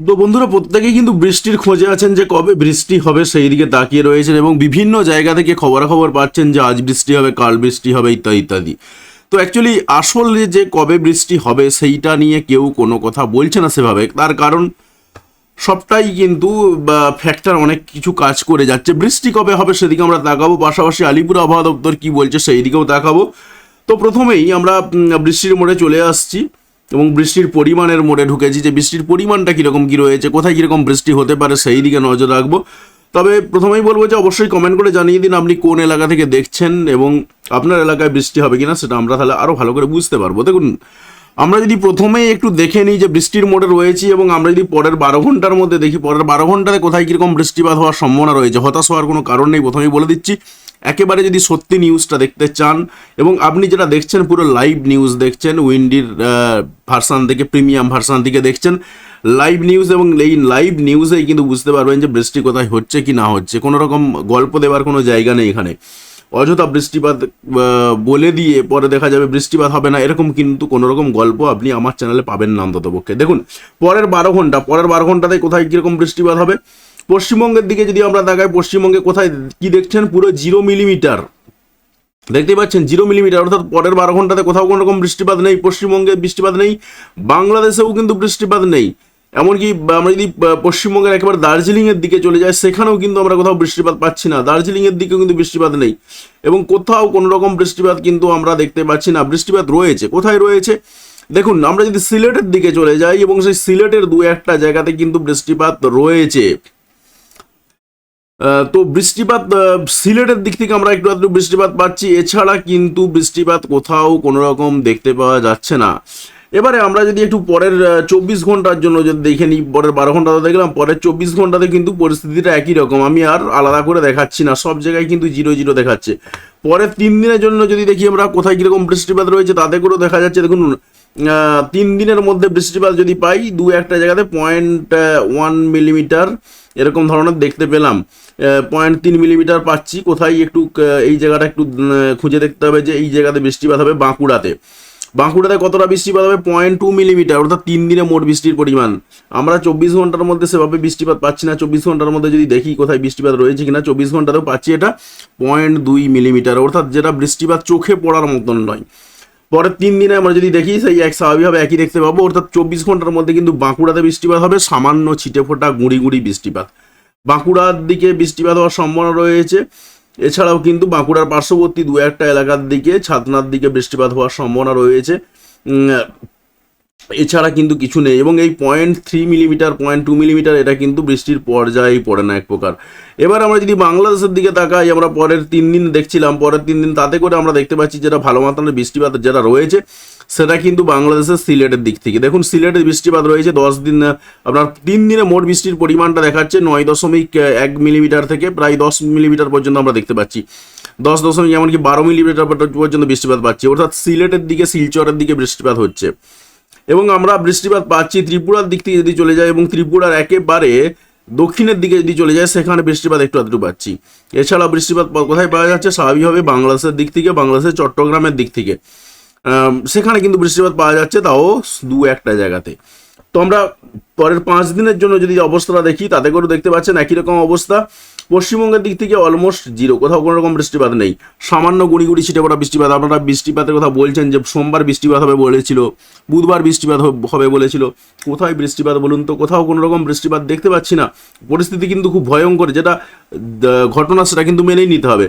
তো বন্ধুরা, প্রত্যেকেই কিন্তু বৃষ্টির খোঁজে আছেন যে কবে বৃষ্টি হবে সেই দিকে তাকিয়ে রয়েছেন এবং বিভিন্ন জায়গা থেকে খবরাখবর পাচ্ছেন যে আজ বৃষ্টি হবে, কাল বৃষ্টি হবে, ইত্যাদি ইত্যাদি। তো অ্যাকচুয়ালি আসলে যে কবে বৃষ্টি হবে সেইটা নিয়ে কেউ কোনো কথা বলছে না সেভাবে। তার কারণ সবটাই কিন্তু ফ্যাক্টর অনেক কিছু কাজ করে যাচ্ছে। বৃষ্টি কবে হবে সেদিকে আমরা তাকাবো। পাশাপাশি আলিপুর আবহাওয়া দপ্তর কী বলছে সেই দিকেও তাকাবো। তো প্রথমেই আমরা বৃষ্টির মোড়ে চলে আসছি। এবং বৃষ্টির পরিমাণের মোড়ে ঢুকেছি যে বৃষ্টির পরিমাণটা কীরকম কী রয়েছে, কোথায় কীরকম বৃষ্টি হতে পারে সেই দিকে নজর রাখব। তবে প্রথমেই বলব যে অবশ্যই কমেন্ট করে জানিয়ে দিন আপনি কোন এলাকা থেকে দেখছেন এবং আপনার এলাকায় বৃষ্টি হবে কিনা সেটা আমরা তাহলে আরও ভালো করে বুঝতে পারব। দেখুন, আমরা যদি প্রথমেই একটু দেখে নিই যে বৃষ্টির মোড়ে রয়েছি এবং আমরা যদি পরের বারো ঘণ্টার মধ্যে দেখি, পরের বারো ঘন্টাতে কোথায় কীরকম বৃষ্টিপাত হওয়ার সম্ভাবনা রয়েছে, হতাশ হওয়ার কোনো কারণ নেই প্রথমেই বলে দিচ্ছি। একেবারে যদি সত্যি নিউজটা দেখতে চান, এবং আপনি যেটা দেখছেন, পুরো লাইভ নিউজ দেখছেন উইন্ডির ভার্সান থেকে প্রিমিয়াম ভার্সান থেকে দেখছেন লাইভ নিউজ এবং এই লাইভ নিউজেই কিন্তু বুঝতে পারবেন যে বৃষ্টি কোথায় হচ্ছে কি না হচ্ছে। কোনো রকম গল্প দেওয়ার কোনো জায়গা নেই এখানে। অযথা বৃষ্টিপাত বলে দিয়ে পরে দেখা যাবে বৃষ্টিপাত হবে না, এরকম কিন্তু কোনো রকম গল্প আপনি আমার চ্যানেলে পাবেন না অন্ততপক্ষে। দেখুন, পরের বারো ঘণ্টা, পরের বারো ঘন্টাতে কোথায় কীরকম বৃষ্টিপাত হবে? পশ্চিমবঙ্গের দিকে যদি আমরা তাকাই, পশ্চিমবঙ্গে কোথায় কি দেখছেন? পুরো জিরো মিলিমিটার দেখতে পাচ্ছেন জিরো মিলিমিটার অর্থাৎ পরের বারো ঘন্টাতে কোথাও কোনো রকম বৃষ্টিপাত নেই, পশ্চিমবঙ্গে বৃষ্টিপাত নেই, বাংলাদেশেও কিন্তু বৃষ্টিপাত নেই। এমনকি আমরা যদি পশ্চিমবঙ্গের একেবারে দার্জিলিংয়ের দিকে চলে যাই, সেখানেও কিন্তু আমরা কোথাও বৃষ্টিপাত পাচ্ছি না। দার্জিলিংয়ের দিকেও কিন্তু বৃষ্টিপাত নেই। এবং কোথাও কোনো রকম বৃষ্টিপাত কিন্তু আমরা দেখতে পাচ্ছি না। বৃষ্টিপাত রয়েছে। কোথায় রয়েছে? দেখুন, আমরা যদি সিলেটের দিকে চলে যাই, এবং সেই সিলেটের দু একটা জায়গাতে কিন্তু বৃষ্টিপাত রয়েছে। তো বৃষ্টিপাত সিলেটের দিক থেকে আমরা একটু আধটু বৃষ্টিপাত পাচ্ছি। এছাড়া কিন্তু বৃষ্টিপাত কোথাও কোনো রকম দেখতে পাওয়া যাচ্ছে না। এবারে আমরা যদি একটু পরের চব্বিশ ঘণ্টার জন্য যদি দেখে নিই, পরের বারো ঘণ্টা তো দেখলাম, পরের চব্বিশ ঘন্টাতে কিন্তু পরিস্থিতিটা একই রকম। আমি আর আলাদা করে দেখাচ্ছি না, সব জায়গায় কিন্তু জিরো জিরো দেখাচ্ছে। পরের তিন দিনের জন্য যদি দেখি আমরা কোথায় কীরকম বৃষ্টিপাত রয়েছে, তাতে করেও দেখা যাচ্ছে, দেখুন তিন দিনের মধ্যে বৃষ্টিপাত যদি পাই, দু একটা জায়গাতে পয়েন্ট ওয়ান মিলিমিটার এরকম ধরনের দেখতে পেলাম। পয়েন্ট তিন মিলিমিটার পাচ্ছি। কোথায় একটু এই জায়গাটা একটু খুঁজে দেখতে হবে যে এই জায়গাতে বৃষ্টিপাত হবে বাঁকুড়াতে। বাঁকুড়াতে কতটা বৃষ্টিপাত হবে? পয়েন্ট টু মিলিমিটার অর্থাৎ তিন দিনে মোট বৃষ্টির পরিমাণ। আমরা চব্বিশ ঘণ্টার মধ্যে সেভাবে বৃষ্টিপাত পাচ্ছি না। চব্বিশ ঘণ্টার মধ্যে যদি দেখি কোথায় বৃষ্টিপাত রয়েছে কিনা, চব্বিশ ঘন্টাতেও পাচ্ছি এটা পয়েন্ট দুই মিলিমিটার অর্থাৎ যেটা বৃষ্টিপাত চোখে পড়ার মতন নয়। পরের তিন দিনে আমরা যদি দেখি, সেই এক স্বাভাবিকভাবে একই দেখতে পাবো। অর্থাৎ চব্বিশ ঘণ্টার মধ্যে কিন্তু বাঁকুড়াতে বৃষ্টিপাত হবে, সামান্য ছিটে ফোটা গুঁড়ি গুঁড়ি বৃষ্টিপাত। বাঁকুড়ার দিকে বৃষ্টিপাত হওয়ার সম্ভাবনা রয়েছে। এছাড়াও কিন্তু বাঁকুড়ার পার্শ্ববর্তী দু একটা এলাকার দিকে, ছাতনার দিকে বৃষ্টিপাত হওয়ার সম্ভাবনা রয়েছে। এছাড়া কিন্তু কিছু নেই এবং এই point three millimetre point two millimetre এটা কিন্তু বৃষ্টির পর্যায়েই পড়ে না এক প্রকার। এবার আমরা যদি বাংলাদেশের দিকে তাকাই, আমরা পরের তিন দিন দেখছিলাম, পরের তিন দিন তাতে করে আমরা দেখতে পাচ্ছি যেটা ভালো মাত্রার বৃষ্টিপাত যেটা রয়েছে, সেটা কিন্তু বাংলাদেশের সিলেটের দিক থেকে। দেখুন, সিলেটের বৃষ্টিপাত রয়েছে দশ দিন, আপনার তিন দিনে মোট বৃষ্টির পরিমাণটা দেখাচ্ছে নয় দশমিক এক মিলিমিটার থেকে প্রায় দশ মিলিমিটার পর্যন্ত আমরা দেখতে পাচ্ছি। দশ দশমিক এমনকি বারো মিলিমিটার পর্যন্ত বৃষ্টিপাত পাচ্ছি। অর্থাৎ সিলেটের দিকে, শিলচরের দিকে বৃষ্টিপাত হচ্ছে। এবং আমরা বৃষ্টিপাত পাচ্ছি ত্রিপুরার দিক থেকে যদি চলে যাই এবং ত্রিপুরার একেবারে দক্ষিণের দিকে যদি চলে যায়, সেখানে বৃষ্টিপাত একটু আধটু পাচ্ছি। এছাড়া বৃষ্টিপাত কোথায় পাওয়া যাচ্ছে? স্বাভাবিকভাবে বাংলাদেশের দিক থেকে, বাংলাদেশের চট্টগ্রামের দিক থেকে। সেখানে কিন্তু বৃষ্টিপাত পাওয়া যাচ্ছে, তাও দু একটা জায়গাতে। তো আমরা পরের পাঁচ দিনের জন্য যদি অবস্থাটা দেখি, তাতে করে দেখতে পাচ্ছেন একই রকম অবস্থা। পশ্চিমবঙ্গের দিক থেকে অলমোস্ট জিরো কোথাও কোনো রকম বৃষ্টিপাত নেই। সামান্য গুড়ি গুড়ি ছিটে পড়া বৃষ্টিপাত, আপনারা বৃষ্টিপাতের কথা বলছেন যে সোমবার বৃষ্টিপাত হবে বলেছিল, বুধবার বৃষ্টিপাত হবে বলেছিল। কোথায় বৃষ্টিপাত বলুন তো, কোথাও কোনো রকম বৃষ্টিপাত দেখতে পাচ্ছি না। পরিস্থিতি কিন্তু খুব ভয়ঙ্কর, যেটা ঘটনা সেটা কিন্তু মেনেই নিতে হবে।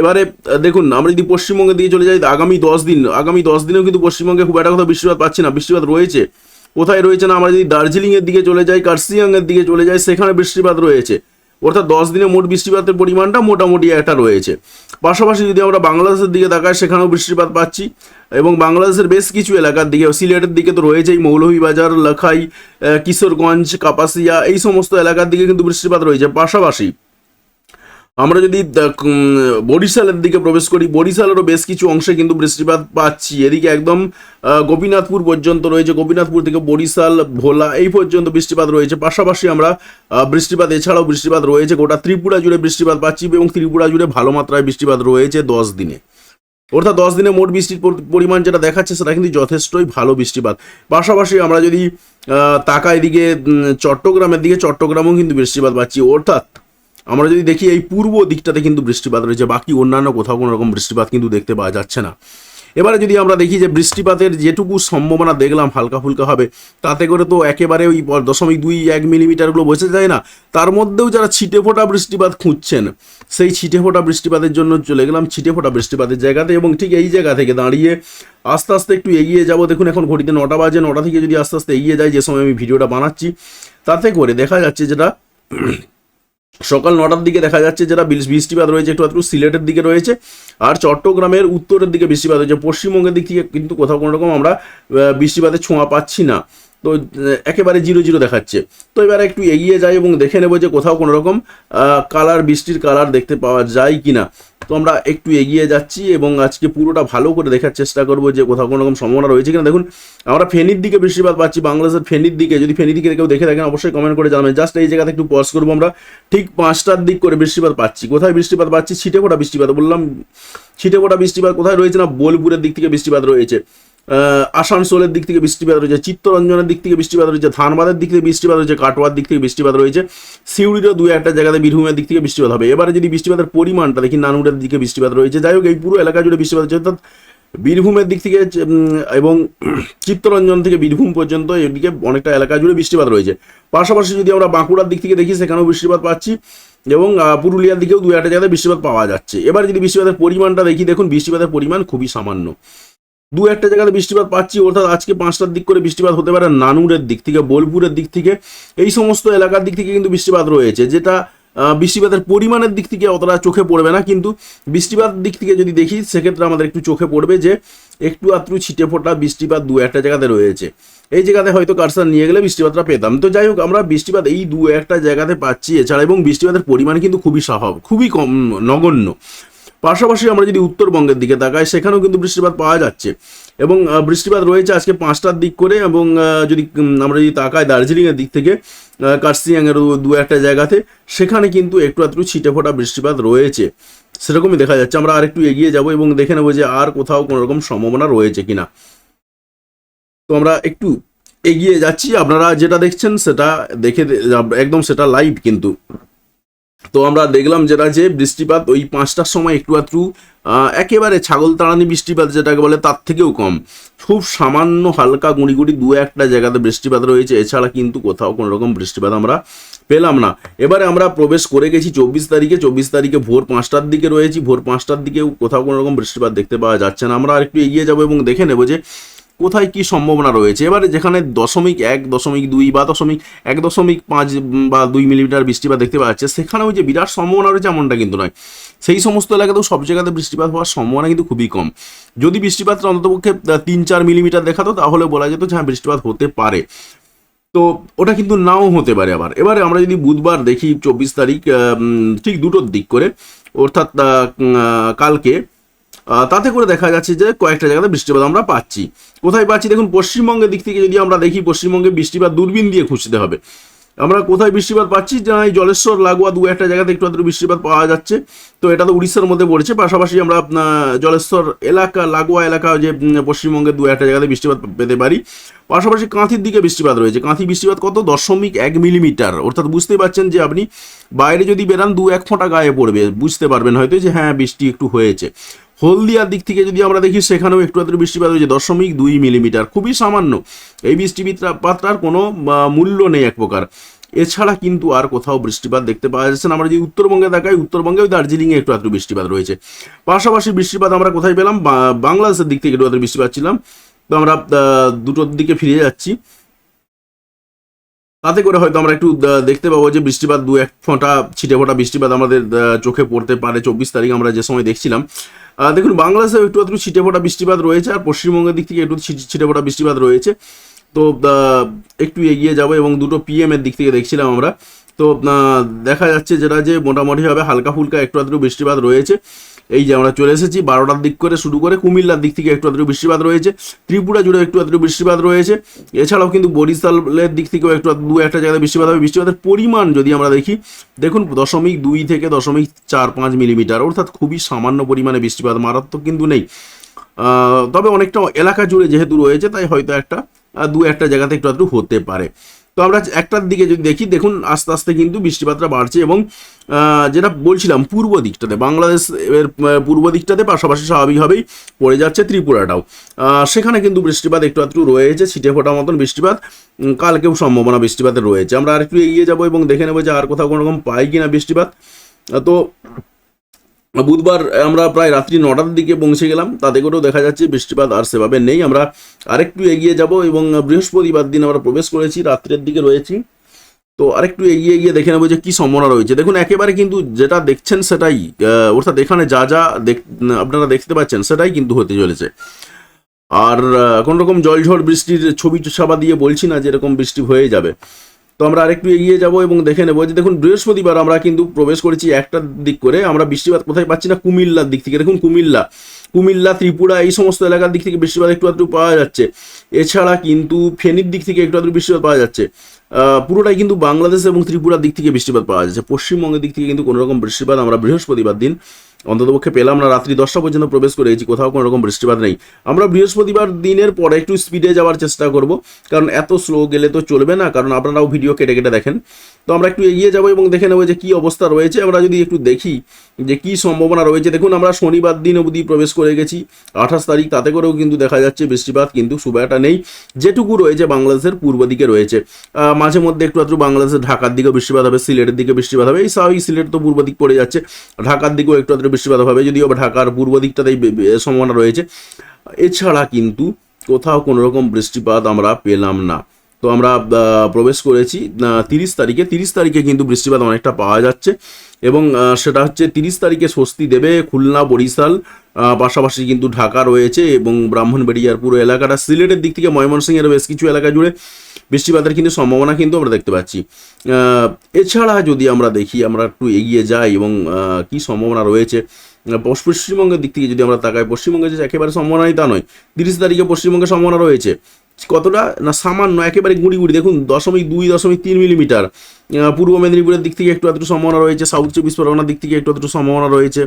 এবারে দেখুন, আমরা যদি পশ্চিমবঙ্গের দিকে চলে যাই, আগামী দশ দিন, আগামী দশ দিনেও কিন্তু পশ্চিমবঙ্গে খুব একটা কোথাও বৃষ্টিপাত পাচ্ছি না, বৃষ্টিপাত রয়েছে। কোথায় রয়েছে না, আমরা যদি দার্জিলিংয়ের দিকে চলে যাই কার্সিয়াংয়ের দিকে চলে যাই, সেখানে বৃষ্টিপাত রয়েছে। অর্থাৎ দশ দিনে মোট বৃষ্টিপাতের পরিমাণটা মোটামুটি একটা রয়েছে। পাশাপাশি যদি আমরা বাংলাদেশের দিকে তাকাই, সেখানেও বৃষ্টিপাত পাচ্ছি এবং বাংলাদেশের বেশ কিছু এলাকার দিকে, সিলেটের দিকে তো রয়েছেই, মৌলভীবাজার, লাখাই কিশোরগঞ্জ, কাপাসিয়া, এই সমস্ত এলাকার দিকে কিন্তু বৃষ্টিপাত রয়েছে। পাশাপাশি আমরা যদি বরিশালের দিকে প্রবেশ করি বরিশালেরও বেশ কিছু অংশে কিন্তু বৃষ্টিপাত পাচ্ছি। এদিকে একদম গোপীনাথপুর পর্যন্ত রয়েছে গোপীনাথপুর থেকে বরিশাল ভোলা এই পর্যন্ত বৃষ্টিপাত রয়েছে। পাশাপাশি আমরা বৃষ্টিপাত এছাড়াও বৃষ্টিপাত রয়েছে গোটা ত্রিপুরা জুড়ে বৃষ্টিপাত পাচ্ছি এবং ত্রিপুরা জুড়ে ভালো মাত্রায় বৃষ্টিপাত রয়েছে দশ দিনে। অর্থাৎ দশ দিনে মোট বৃষ্টির পরিমাণ যেটা দেখাচ্ছে সেটা কিন্তু যথেষ্টই ভালো বৃষ্টিপাত। পাশাপাশি আমরা যদি আহ, এদিকে চট্টগ্রামের দিকে চট্টগ্রামেও কিন্তু বৃষ্টিপাত পাচ্ছি। অর্থাৎ আমরা যদি দেখি এই পূর্ব দিকটাতে কিন্তু বৃষ্টিপাত রয়েছে, বাকি অন্যান্য কোথাও কোনো রকম বৃষ্টিপাত কিন্তু দেখতে পাওয়া যাচ্ছে না। এবারে যদি আমরা দেখি যে বৃষ্টিপাতের যেটুকু সম্ভাবনা দেখলাম হালকা ফুলকা হবে, তাতে করে তো একেবারে ওই দশমিক দুই এক মিলিমিটারগুলো বসে যায় না। তার মধ্যেও যারা ছিটে ফোটা বৃষ্টিপাত খুঁজছেন, সেই ছিটে ফোটা বৃষ্টিপাতের জন্য চলে গেলাম ছিটে ফোটা বৃষ্টিপাতের জায়গাতে এবং ঠিক এই জায়গা থেকে দাঁড়িয়ে আস্তে আস্তে একটু এগিয়ে যাব। দেখুন, এখন ঘড়িতে নটা বাজে, নটা থেকে যদি আস্তে আস্তে এগিয়ে যায় যে সময় আমি ভিডিওটা বানাচ্ছি, তাতে করে দেখা যাচ্ছে যেটা সকাল নটার দিকে দেখা যাচ্ছে যারা বৃষ্টিপাত রয়েছে, একটু একটু সিলেটের দিকে রয়েছে আর চট্টগ্রামের উত্তরের দিকে বৃষ্টিপাত রয়েছে। পশ্চিমবঙ্গের দিক থেকে কিন্তু কোথাও কোনো রকম আমরা বৃষ্টিপাতের ছোঁয়া পাচ্ছি না। তো একেবারে জিরো জিরো দেখাচ্ছে। তো এবারে একটু এগিয়ে যাই এবং দেখে নেব যে কোথাও কোনো রকম কালার, বৃষ্টির কালার দেখতে পাওয়া যায় কি না তো আমরা একটু এগিয়ে যাচ্ছি এবং আজকে পুরোটা ভালো করে দেখার চেষ্টা করব যে কোথাও কোনো রকম সম্ভাবনা রয়েছে কিনা। দেখুন, আমরা ফেনির দিকে বৃষ্টিপাত পাচ্ছি, বাংলাদেশের ফেনির দিকে। যদি ফেনির দিকে কেউ দেখে থাকেন, অবশ্যই কমেন্ট করে জানাবেন। জাস্ট এই জায়গাতে একটু পজ করব আমরা। ঠিক পাঁচটার দিক করে বৃষ্টিপাত পাচ্ছি। কোথায় বৃষ্টিপাত পাচ্ছি? ছিটে ফোটা বৃষ্টিপাত। বললাম ছিটে ফোটা বৃষ্টিপাত কোথায় রয়েছে না? বোলপুরের দিক থেকে বৃষ্টিপাত রয়েছে। আসানসোলের দিক থেকে বৃষ্টিপাত রয়েছে, চিত্তরঞ্জনের দিক থেকে বৃষ্টিপাত রয়েছে, ধানবাদের দিক থেকে বৃষ্টিপাত রয়েছে, কাটোয়ার দিক থেকে বৃষ্টিপাত রয়েছে, সিউড়িরও দু একটা জায়গাতে বীরভূমের দিক থেকে বৃষ্টিপাত হবে। এবারে যদি বৃষ্টিপাতের পরিমাণটা দেখি, নানুরের দিকে বৃষ্টিপাত রয়েছে। যাই হোক, এই পুরো এলাকা জুড়ে বৃষ্টিপাত হচ্ছে, অর্থাৎ বীরভূমের দিক থেকে এবং চিত্তরঞ্জন থেকে বীরভূম পর্যন্ত এদিকে অনেকটা এলাকা জুড়ে বৃষ্টিপাত রয়েছে। পাশাপাশি যদি আমরা বাঁকুড়ার দিক থেকে দেখি, সেখানেও বৃষ্টিপাত পাচ্ছি, এবং পুরুলিয়ার দিকেও দু একটা জায়গায় বৃষ্টিপাত পাওয়া যাচ্ছে। এবার যদি বৃষ্টিপাতের পরিমাণটা দেখি, দেখুন, বৃষ্টিপাতের পরিমাণ খুবই সামান্য। দু একটা জায়গাতে বৃষ্টিপাত পাচ্ছি, অর্থাৎ আজকে পাঁচটার দিক করে বৃষ্টিপাত হতে পারে নানুরের দিক থেকে, বোলপুরের দিক থেকে, এই সমস্ত এলাকার দিক থেকে কিন্তু বৃষ্টিপাত রয়েছে, যেটা বৃষ্টিপাতের পরিমাণের দিক থেকে অতটা চোখে পড়বে না, কিন্তু বৃষ্টিপাত দিক থেকে যদি দেখি, সেক্ষেত্রে আমাদের একটু চোখে পড়বে যে, একটু আত্রু ছিটে ফোটা বৃষ্টিপাত দু একটা জায়গাতে রয়েছে। এই জায়গাতে হয়তো কারসার নিয়ে গেলে বৃষ্টিপাতটা পেতাম। তো যাই হোক, আমরা বৃষ্টিপাত এই দু একটা জায়গাতে পাচ্ছি, এছাড়া এবং বৃষ্টিপাতের পরিমাণ কিন্তু খুবই স্বাভাব, খুবই কম, নগণ্য। পাশাপাশি আমরা যদি উত্তরবঙ্গের দিকে তাকাই, সেখানেও কিন্তু বৃষ্টিপাত পাওয়া যাচ্ছে। এবং বৃষ্টিপাত রয়েছে আজকে পাঁচটার দিক করে এবং যদি আমরা যদি তাকাই দার্জিলিংয়ের দিক থেকে কার্সিয়াংয়ের দু একটা জায়গাতে, সেখানে কিন্তু একটু আধটু ছিটে ফোটা বৃষ্টিপাত রয়েছে। সেরকমই দেখা যাচ্ছে। আমরা আর একটু এগিয়ে যাব এবং দেখে নেব যে আর কোথাও কোনো রকম সম্ভাবনা রয়েছে কিনা। তো আমরা একটু এগিয়ে যাচ্ছি। আপনারা যেটা দেখছেন, সেটা দেখে একদম সেটা লাইভ কিন্তু। তো আমরা দেখলাম যেটা যে বৃষ্টিপাত ওই পাঁচটার সময় একটু আধটু একেবারে ছাগল তাড়ানি বৃষ্টিপাত যেটাকে বলে তার থেকেও কম। খুব সামান্য হালকা গুঁড়ি গুঁড়ি দু একটা জায়গাতে বৃষ্টিপাত রয়েছে, এছাড়া কিন্তু কোথাও কোনো রকম বৃষ্টিপাত আমরা পেলাম না। এবারে আমরা প্রবেশ করে গেছি চব্বিশ তারিখে চব্বিশ তারিখে ভোর পাঁচটার দিকে রয়েছি, ভোর পাঁচটার দিকেও কোথাও কোনো রকম বৃষ্টিপাত দেখতে পাওয়া যাচ্ছে না। আমরা আর একটু এগিয়ে যাব এবং দেখে নেব যে কোথায় কি সম্ভাবনা রয়েছে? এবারে যেখানে দশমিক এক, দশমিক দুই বা দশমিক এক, দশমিক পাঁচ বা দুই মিলিমিটার বৃষ্টিপাত দেখতে পাওয়া যাচ্ছে সেখানেও যে বিরাট সম্ভাবনা রয়েছে এমনটা কিন্তু নয়। সেই সমস্ত এলাকাতেও সব জায়গাতে বৃষ্টিপাত হওয়ার সম্ভাবনা কিন্তু খুবই কম। যদি বৃষ্টিপাতটা অন্ততপক্ষে তিন, চার মিলিমিটার দেখাতো তাহলে বলা যেত যে হ্যাঁ বৃষ্টিপাত হতে পারে। তো ওটা কিন্তু নাও হতে পারে আবার। এবারে আমরা যদি বুধবার দেখি চব্বিশ তারিখ ঠিক দুটোর দিক করে, অর্থাৎ কালকে তাতে করে দেখা যাচ্ছে যে কয়েকটা জায়গাতে বৃষ্টিপাত আমরা পাচ্ছি। কোথায় পাচ্ছি? দেখুন, পশ্চিমবঙ্গের দিক থেকে যদি আমরা দেখি, পশ্চিমবঙ্গে বৃষ্টিপাত দূরবীন দিয়ে খুঁজতে হবে। আমরা কোথায় বৃষ্টিপাত পাচ্ছি? যে এই জলেশ্বর, লাগোয়া দু একটা জায়গাতে একটু আধটু বৃষ্টিপাত পাওয়া যাচ্ছে। তো এটা তো উড়িষ্যার মধ্যে পড়েছে। পাশাপাশি আমরা জলেশ্বর এলাকা, লাগোয়া এলাকা যে পশ্চিমবঙ্গের দু একটা জায়গাতে বৃষ্টিপাত পেতে পারি। পাশাপাশি কাঁথির দিকে বৃষ্টিপাত রয়েছে। কাঁথি বৃষ্টিপাত কত? দশমিক এক মিলিমিটার। অর্থাৎ বুঝতে পারছেন যে আপনি বাইরে যদি বেরান, দু এক ফোঁটা গায়ে পড়বে। বুঝতে পারবেন হয়তো যে হ্যাঁ বৃষ্টি একটু হয়েছে। হলদিয়ার দিক থেকে যদি আমরা দেখি, সেখানেও একটু আধটু বৃষ্টিপাত রয়েছে দশমিক দুই মিলিমিটার। খুবই সামান্য। এই বৃষ্টিপাতটার কোনো মূল্য নেই এক প্রকার। এছাড়া কিন্তু আর কোথাও বৃষ্টিপাত দেখতে পাওয়া যাচ্ছে না। আমরা যদি উত্তরবঙ্গে দেখাই উত্তরবঙ্গে ওই দার্জিলিংয়ে একটু আধটু বৃষ্টিপাত রয়েছে। পাশাপাশি বৃষ্টিপাত আমরা কোথায় পেলাম? বাংলাদেশের দিক থেকে একটু আধটু বৃষ্টিপাত ছিলাম। তো আমরা দুটোর দিকে ফিরে যাচ্ছি। তাতে করে হয়তো আমরা একটু দেখতে পাবো যে বৃষ্টিপাত দু এক ফোঁটা, ছিটে ফোঁটা বৃষ্টিপাত আমাদের চোখে পড়তে পারে। চব্বিশ তারিখ আমরা যে সময় দেখছিলাম দেখুন বাংলাদেশে একটু একটু ছিটে ফোঁটা বৃষ্টিপাত রয়েছে আর পশ্চিমবঙ্গের দিক থেকে একটু ছিটে ফোঁটা বৃষ্টিপাত রয়েছে। তো একটু এগিয়ে যাব এবং দুটো পিএম এর দিক থেকে দেখছিলাম আমরা। তো দেখা যাচ্ছে যেটা যে মোটামুটিভাবে হালকা ফুলকা একটু আধটু বৃষ্টিপাত রয়েছে। এই যে আমরা চলে এসেছি, বারোটার দিক করে শুরু করে কুমিল্লার দিক থেকে একটু আধটু বৃষ্টিপাত রয়েছে, ত্রিপুরা জুড়ে একটু আধটু বৃষ্টিপাত রয়েছে। এছাড়াও কিন্তু বরিশালের দিক থেকেও একটু দু একটা জায়গায় বৃষ্টিপাত হবে। বৃষ্টিপাতের পরিমাণ যদি আমরা দেখি, দেখুন দশমিক দুই থেকে দশমিক চার পাঁচ মিলিমিটার, অর্থাৎ খুবই সামান্য পরিমাণে বৃষ্টিপাত, মারাত্মক কিন্তু নেই। তবে অনেকটা এলাকা জুড়ে যেহেতু রয়েছে, তাই হয়তো একটা দু একটা জায়গাতে একটু আধটু হতে পারে। তো আমরা একটার দিকে যদি দেখি, দেখুন আস্তে আস্তে কিন্তু বৃষ্টিপাতটা বাড়ছে এবং যেটা বলছিলাম পূর্ব দিকটাতে, বাংলাদেশ এর পূর্ব দিকটাতে পাশাপাশি স্বাভাবিকভাবেই পড়ে যাচ্ছে ত্রিপুরাটাও। সেখানে কিন্তু বৃষ্টিপাত একটু আধটু রয়েছে, ছিটে ফোটা মতন বৃষ্টিপাত কালকেও সম্ভাবনা বৃষ্টিপাতের রয়েছে। আমরা আর একটু এগিয়ে যাব এবং দেখে নেব যে আর কোথাও কোনো রকম পাই কিনা বৃষ্টিপাত। তো বুধবার আমরা প্রায় রাত্রি নটার দিকে পৌঁছে গেলাম। তাতে করেও দেখা যাচ্ছে বৃষ্টিপাত আর সেভাবে নেই। আমরা আরেকটু এগিয়ে যাব এবং বৃহস্পতিবার দিন আমরা প্রবেশ করেছি রাত্রের দিকে রয়েছি। তো আরেকটু এগিয়ে গিয়ে দেখে নেব যে কি সম্ভাবনা রয়েছে। দেখুন একেবারে কিন্তু যেটা দেখছেন সেটাই অর্থাৎ এখানে যা যা আপনারা দেখতে পাচ্ছেন সেটাই কিন্তু হতে চলেছে। আর আহ, কোনো রকম জলঝড় বৃষ্টির ছবি ছাপা দিয়ে বলছি না যে এরকম বৃষ্টি হয়ে যাবে। তো আমরা আরেকটু এগিয়ে যাব এবং দেখে নেব যে দেখুন, বৃহস্পতিবার আমরা কিন্তু প্রবেশ করেছি একটার দিক করে। আমরা বৃষ্টিপাত কোথায় পাচ্ছি না? কুমিল্লার দিক থেকে। দেখুন, কুমিল্লা। কুমিল্লা, ত্রিপুরা এই সমস্ত এলাকার দিক থেকে বৃষ্টিপাত একটু আধটু পাওয়া যাচ্ছে। এছাড়া কিন্তু ফেনীর দিক থেকে একটু আধটু বৃষ্টিপাত পাওয়া যাচ্ছে। পুরোটাই কিন্তু বাংলাদেশ এবং ত্রিপুরার দিক থেকে বৃষ্টিপাত পাওয়া যাচ্ছে। পশ্চিমবঙ্গের দিক থেকে কিন্তু কোনো রকম বৃষ্টিপাত। আমরা বৃহস্পতিবার দিন অন্ততপক্ষে পেলাম না, রাত্রি দশটা পর্যন্ত প্রবেশ করে গেছি কোথাও কোনো রকম বৃষ্টিপাত নেই। আমরা বৃহস্পতিবার দিনের পরে একটু স্পিডে যাওয়ার চেষ্টা করব, কারণ এত স্লো গেলে তো চলবে না, কারণ আপনারাও ভিডিও কেটে কেটে দেখেন। তো আমরা একটু এগিয়ে যাব এবং দেখে নেব যে কী অবস্থা রয়েছে। আমরা যদি একটু দেখি যে কী সম্ভাবনা রয়েছে, দেখুন আমরা শনিবার দিন অবধি প্রবেশ করে গেছি, আঠাশ তারিখ, তাতে করেও কিন্তু দেখা যাচ্ছে বৃষ্টিপাত, কিন্তু একটা নেই। যেটুকু রয়েছে বাংলাদেশের পূর্ব দিকে রয়েছে। মাঝে মধ্যে একটু আধটু বাংলাদেশের ঢাকার দিকে বৃষ্টিপাত হবে, সিলেটের দিকে বৃষ্টিপাত হবে, এই স্বাভাবিক সিলেট তো পূর্ব দিক পড়ে যাচ্ছে, ঢাকার দিকেও একটু আধটু বৃষ্টিপাত হবে, যদিও ঢাকার পূর্ব দিকটাতেই সম্ভাবনা রয়েছে। এছাড়া কিন্তু কোথাও কোনো রকম বৃষ্টিপাত আমরা পেলাম না। তো আমরা প্রবেশ করেছি তিরিশ তারিখে। তিরিশ তারিখে কিন্তু বৃষ্টিপাত অনেকটা পাওয়া যাচ্ছে এবং সেটা হচ্ছে তিরিশ তারিখে স্বস্তি দেবে খুলনা, বরিশাল পাশাপাশি কিন্তু ঢাকা রয়েছে এবং ব্রাহ্মণবাড়িয়ার পুরো এলাকাটা। সিলেটের দিক থেকে ময়মনসিংহের বেশ কিছু এলাকা জুড়ে বৃষ্টিপাতের কিন্তু সম্ভাবনা কিন্তু আমরা দেখতে পাচ্ছি। এছাড়া যদি আমরা দেখি, আমরা একটু এগিয়ে যাই এবং কি সম্ভাবনা রয়েছে পশ্চিমবঙ্গের দিক থেকে যদি আমরা তাকাই পশ্চিমবঙ্গে যে একেবারে সম্ভাবনা নেই তা নয়। তিরিশ তারিখে পশ্চিমবঙ্গে সম্ভাবনা রয়েছে। কতটা? না, সামান্য, একেবারে গুড়ি গুঁড়ি। দেখুন, দশমিক দুই, দশমিক তিন মিলিমিটার। পূর্ব মেদিনীপুরের দিক থেকে একটু এতটু সম্ভাবনা রয়েছে সাউথ চব্বিশ পরগনার দিক থেকে একটু এতটু সম্ভাবনা রয়েছে।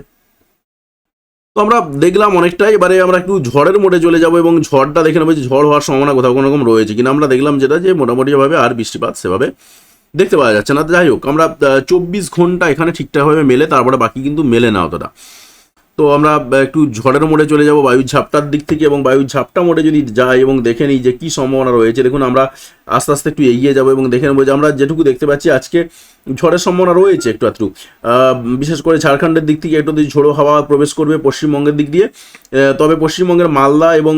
তো আমরা দেখলাম অনেকটাই এবারে আমরা একটু ঝড়ের মোড়ে চলে যাব এবং ঝড়টা দেখে নেব যে ঝড় হওয়ার সম্ভাবনা কোথাও কোনো রকম রয়েছে কিনা। আমরা দেখলাম যেটা, যে মোটামুটিভাবে আর বৃষ্টিপাত সেভাবে দেখতে পাওয়া যাচ্ছে না। যাই হোক, আমরা চব্বিশ ঘণ্টা এখানে ঠিকঠাকভাবে মেলে, তারপরে বাকি কিন্তু মেলে না অতটা। তো আমরা একটু ঝড়ের মোড়ে চলে যাব বায়ু ঝাপটার দিক থেকে এবং বায়ু ঝাপটা মোড়ে যদি যাই এবং দেখে নিই যে কী সম্ভাবনা রয়েছে, দেখুন আমরা আস্তে আস্তে একটু এগিয়ে যাব এবং দেখে নেব যে আমরা যেটুকু দেখতে পাচ্ছি আজকে ঝড়ের সম্ভাবনা রয়েছে একটু আধটু। বিশেষ করে ঝাড়খণ্ডের দিক থেকে একটু ঝোড়ো হাওয়া প্রবেশ করবে পশ্চিমবঙ্গের দিক দিয়ে তবে পশ্চিমবঙ্গের মালদা এবং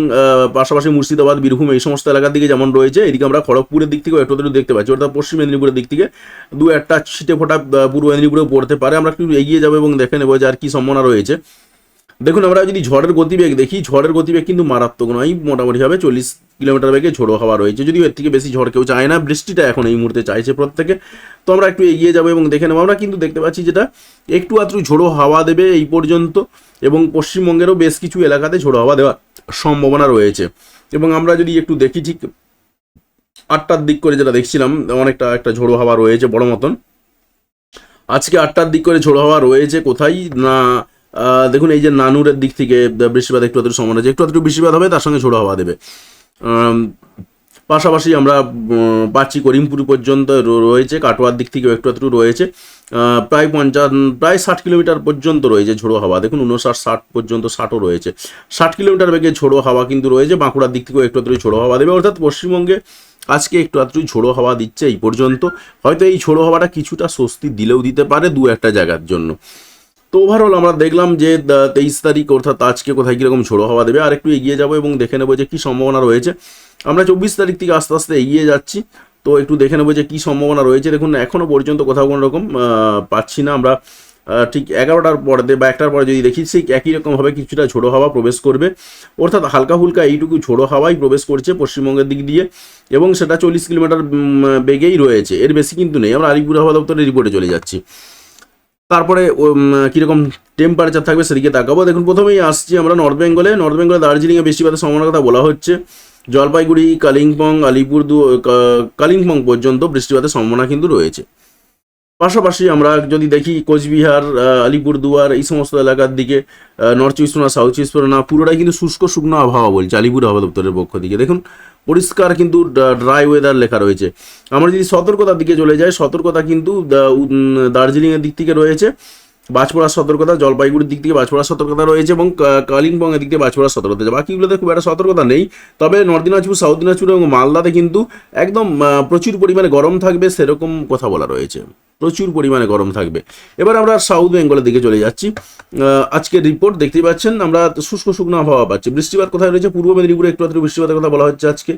পাশাপাশি মুর্শিদাবাদ, বীরভূম এই সমস্ত এলাকার দিকে যেমন রয়েছে, এদিকে আমরা খড়গপুরের দিক থেকেও একটু দেখতে পাচ্ছি, অর্থাৎ পশ্চিম মেদিনীপুরের দিক থেকে দু একটা ছিটে ফোটা পূর্ব মেদিনীপুরেও পড়তে পারে। আমরা একটু এগিয়ে যাব এবং দেখে নেব যে আর কী সম্ভাবনা রয়েছে। দেখুন, আমরা যদি ঝড়ের গতিবেগ দেখি, ঝড়ের গতিবেগ কিন্তু মারাত্মক নয়। মোটামুটিভাবে চল্লিশ কিলোমিটার বেগে ঝোড়ো হাওয়া রয়েছে। যদিও এর থেকে বেশি ঝড় কেউ চায় না, বৃষ্টিটা এখন এই মুহূর্তে চাইছে প্রত্যেকে। তো আমরা একটু এগিয়ে যাব এবং দেখে নেব। আমরা কিন্তু দেখতে পাচ্ছি যেটা, একটু আত্রু ঝোড়ো হাওয়া দেবে এই পর্যন্ত এবং পশ্চিমবঙ্গেরও বেশ কিছু এলাকাতে ঝোড়ো হাওয়া দেওয়ার সম্ভাবনা রয়েছে। এবং আমরা যদি একটু দেখি ঠিক আটটার দিক করে যেটা দেখছিলাম, অনেকটা একটা ঝোড়ো হাওয়া রয়েছে বড় মতন। আজকে আটটার দিক করে ঝোড়ো হাওয়া রয়েছে কোথায়? না দেখুন, এই যে নানুরের দিক থেকে বৃষ্টিপাত একটু আধটু সমান আছে একটু আধটু বৃষ্টিপাত হবে, তার সঙ্গে ঝোড়ো হাওয়া দেবে। পাশাপাশি আমরা পাচ্ছি করিমপুর পর্যন্ত রয়েছে, কাটোয়ার দিক থেকেও একটু আধটু রয়েছে। প্রায় পঞ্চাশ, প্রায় ষাট কিলোমিটার পর্যন্ত রয়েছে ঝোড়ো হাওয়া, দেখুন উনষাট ষাট পর্যন্ত ষাটও রয়েছে। ষাট কিলোমিটার বেগে ঝোড়ো হাওয়া কিন্তু রয়েছে, বাঁকুড়ার দিক থেকেও একটু আধটু ঝোড়ো হাওয়া দেবে, অর্থাৎ পশ্চিমবঙ্গে আজকে একটু আধটু ঝোড়ো হাওয়া দিচ্ছে এই পর্যন্ত। হয়তো এই ঝোড়ো হাওয়াটা কিছুটা স্বস্তি দিলেও দিতে পারে দু একটা জায়গার জন্য। তো ওভারঅল আমরা দেখলাম যে তেইশ তারিখ অর্থাৎ আজকে কোথায় কীরকম ঝোড়ো হাওয়া দেবে আর একটু এগিয়ে যাব এবং দেখে নেব যে কী সম্ভাবনা রয়েছে। আমরা চব্বিশ তারিখ থেকে আস্তে আস্তে এগিয়ে যাচ্ছি, তো একটু দেখে নেব যে কী সম্ভাবনা রয়েছে। দেখুন এখনও পর্যন্ত কোথাও কোনো রকম পাচ্ছি না আমরা ঠিক এগারোটার পরে, বা একটার পরে যদি দেখি সেই একই রকমভাবে কিছুটা ঝোড়ো হাওয়া প্রবেশ করবে। অর্থাৎ হালকা হুলকা এইটুকু ঝোড়ো হাওয়াই প্রবেশ করছে পশ্চিমবঙ্গের দিক দিয়ে, এবং সেটা চল্লিশ কিলোমিটার বেগেই রয়েছে। এর বেশি কিন্তু নেই। আমরা আলিপুর হাওয়া দপ্তরের রিপোর্টে চলে যাচ্ছি। তারপরে কীরকম টেম্পারেচার থাকবে সেদিকে তাকাবো। দেখুন, প্রথমেই আসছি আমরা নর্থ বেঙ্গলে নর্থ বেঙ্গলে দার্জিলিংয়ে বৃষ্টিপাতের সম্ভাবনার কথা বলা হচ্ছে। জলপাইগুড়ি, কালিম্পং আলিপুরদু কালিম্পং পর্যন্ত বৃষ্টিপাতের সম্ভাবনা কিন্তু রয়েছে। পাশাপাশি আমরা যদি দেখি কোচবিহার আলিপুরদুয়ার, এই সমস্ত এলাকার দিকে নর্থ চব্বিশ পরগনা সাউথ চব্বিশ পরগনা পুরোটাই কিন্তু শুষ্ক শুকনো আবহাওয়া বলছে, আলিপুর আবহাওয়া দপ্তরের পক্ষ থেকে। দেখুন পরিষ্কার কিন্তু ড্রাই ওয়েদার লেখা রয়েছে। আমরা যদি সতর্কতার দিকে চলে যাই, সতর্কতা কিন্তু দার্জিলিংয়ের দিক থেকে রয়েছে। বাজপড়ার সতর্কতা, জলপাইগুড়ির দিক থেকে বাজপড়ার সতর্কতা রয়েছে এবং কালিম্পংয়ের দিক থেকে বাজপড়ার সতর্কতা রয়েছে। বাকিগুলোতে খুব একটা সতর্কতা নেই। তবে নর্থ দিনাজপুর, সাউথ দিনাজপুর এবং মালদাতে কিন্তু একদম প্রচুর পরিমাণে গরম থাকবে, সেরকম কথা বলা রয়েছে। প্রচুর পরিমাণে গরম থাকবে। এবার আমরা সাউথ বেঙ্গলের দিকে চলে যাচ্ছি। আজকের রিপোর্ট দেখতেই পাচ্ছেন, আমরা শুষ্ক শুকনো আবহাওয়া পাচ্ছি। বৃষ্টিপাত কোথায় রয়েছে? পূর্ব মেদিনীপুরে একটু বৃষ্টিপাতের কথা বলা হচ্ছে আজকে।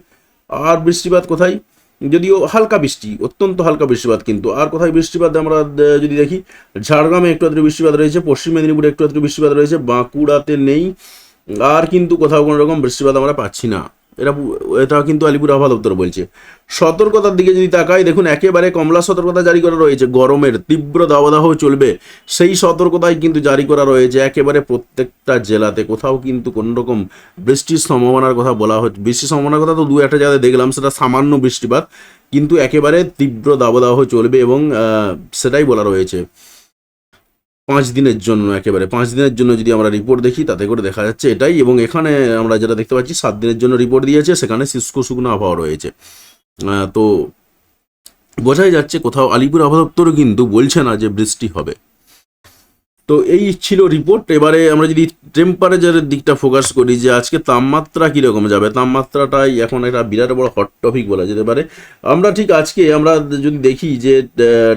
আর বৃষ্টিপাত কোথায়? যদিও হালকা বৃষ্টি, অত্যন্ত হালকা বৃষ্টিপাত, কিন্তু আর কোথায় বৃষ্টিপাত আমরা যদি দেখি, ঝাড়গ্রামে একটু আধটু বৃষ্টিপাত রয়েছে, পশ্চিম মেদিনীপুরে একটু আধটু বৃষ্টিপাত রয়েছে, বাঁকুড়াতে নেই, আর কিন্তু কোথাও কোনো রকম বৃষ্টিপাত আমরা পাচ্ছি না। এটা এটা কিন্তু আলিপুর আবহাওয়া দপ্তর বলছে। সতর্কতার দিকে যদি তাকাই, দেখুন একেবারে কমলা সতর্কতা জারি করা রয়েছে। গরমের তীব্র দাবদাহ চলবে, সেই সতর্কতাই কিন্তু জারি করা রয়েছে একেবারে প্রত্যেকটা জেলাতে। কোথাও কিন্তু কোনো রকম বৃষ্টির সম্ভাবনার কথা বলা হচ্ছে বৃষ্টির সম্ভাবনার কথা তো দু একটা জায়গায় দেখলাম, সেটা সামান্য বৃষ্টিপাত, কিন্তু একেবারে তীব্র দাবদাহ চলবে এবং সেটাই বলা রয়েছে। পাঁচ দিনের জন্য একেবারে। পাঁচ দিনের জন্য যদি আমরা রিপোর্ট দেখি, তাতে করে দেখা যাচ্ছে এটাই এবং এখানে আমরা যেটা দেখতে পাচ্ছি, সাত দিনের জন্য রিপোর্ট দিয়েছে, সেখানে শুষ্ক শুকনো আবহাওয়া রয়েছে। তো বোঝাই যাচ্ছে কোথাও আলিপুর আবহাওয়া দপ্তরও কিন্তু বলছে না যে বৃষ্টি হবে। তো এই ছিল রিপোর্ট এবারে আমরা যদি টেম্পারেচারের দিকটা ফোকাস করি যে আজকে তাপমাত্রা কীরকম যাবে, তাপমাত্রাটাই এখন একটা বিরাট বড় হট টপিক বলা যেতে পারে। আমরা ঠিক আজকে আমরা যদি দেখি যে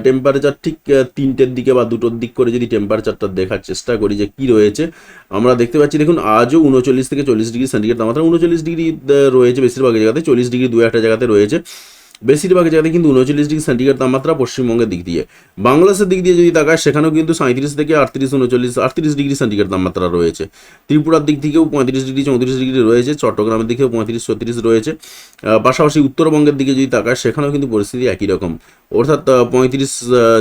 টেম্পারেচার ঠিক তিনটের দিকে বা দুটোর দিক করে যদি টেম্পারেচারটা দেখার চেষ্টা করি যে কি রয়েছে, আমরা দেখতে পাচ্ছি দেখুন আজও উনচল্লিশ থেকে চল্লিশ ডিগ্রি সেন্টিগ্রেড তাপমাত্রা, উনচল্লিশ ডিগ্রি রয়েছে বেশিরভাগ জায়গাতে, চল্লিশ ডিগ্রি দু একটা জায়গাতে রয়েছে। বেশিরভাগ জায়গাতে কিন্তু উনচল্লিশ ডিগ্রি সেন্টিগ্রেড তাপমাত্রা পশ্চিমবঙ্গের দিক দিয়ে। বাংলাদেশের দিক দিয়ে যদি তাকায় সেখানেও কিন্তু সাঁত্রিশ থেকে আটত্রিশ উনচল্লিশ আটত্রিশ ডিগ্রি সেন্টিগ্রেড তাপমাত্রা রয়েছে। ত্রিপুরার দিক থেকেও পঁয়ত্রিশ ডিগ্রি চৌত্রিশ ডিগ্রি রয়েছে চট্টগ্রামের দিকেও পঁয়ত্রিশ ছত্রিশ রয়েছে। পাশাপাশি উত্তরবঙ্গের দিকে যদি তাকায় সেখানেও কিন্তু পরিস্থিতি একই রকম। অর্থাৎ পঁয়ত্রিশ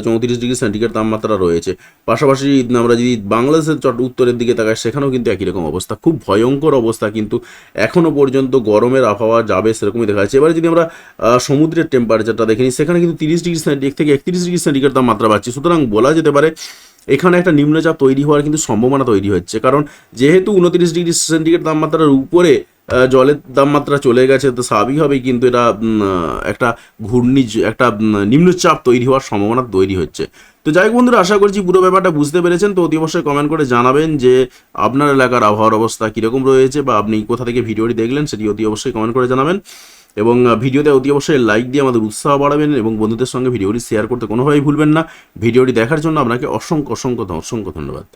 চৌত্রিশ ডিগ্রি সেন্টিগ্রেড তাপমাত্রা রয়েছে। পাশাপাশি আমরা যদি বাংলাদেশের চট উত্তরের দিকে তাকাই সেখানেও কিন্তু একই রকম অবস্থা। খুব ভয়ঙ্কর অবস্থা কিন্তু এখনও পর্যন্ত গরমের আবহাওয়া যাবে সেরকমই দেখা যাচ্ছে এবারে যদি আমরা আহ, সমুদ্রের টেম্পারেচারটা দেখে নিই সেখানে কিন্তু তিরিশ ডিগ্রি সেন্টিগ্রেড থেকে একত্রিশ ডিগ্রি সেন্টিগ্রেড তাপমাত্রা পাচ্ছি সুতরাং বলা যেতে পারে, এখানে একটা নিম্নচাপ তৈরি হওয়ার কিন্তু সম্ভাবনা তৈরি হচ্ছে। কারণ যেহেতু উনত্রিশ ডিগ্রি সেন্টিগ্রেড তাপমাত্রার উপরে জলের তাপমাত্রা চলে গেছে, তো স্বাভাবিকভাবেই কিন্তু এটা একটা ঘূর্ণি একটা নিম্নচাপ তৈরি হওয়ার সম্ভাবনা তৈরি হচ্ছে। তো যাই হোক বন্ধুরা, আশা করছি পুরো ব্যাপারটা বুঝতে পেরেছেন। তো অতি অবশ্যই কমেন্ট করে জানাবেন যে আপনার এলাকার আবহাওয়ার অবস্থা কীরকম রয়েছে বা আপনি কোথা থেকে ভিডিওটি দেখলেন, সেটি অতি অবশ্যই কমেন্ট করে জানাবেন। এবং ভিডিওতে অতি অবশ্যই লাইক দিয়ে আমাদের উৎসাহ বাড়াবেন এবং বন্ধুদের সঙ্গে ভিডিওটি শেয়ার করতে কোনোভাবেই ভুলবেন না। ভিডিওটি দেখার জন্য আপনাকে অসংখ্য অসংখ্য অসংখ্য ধন্যবাদ।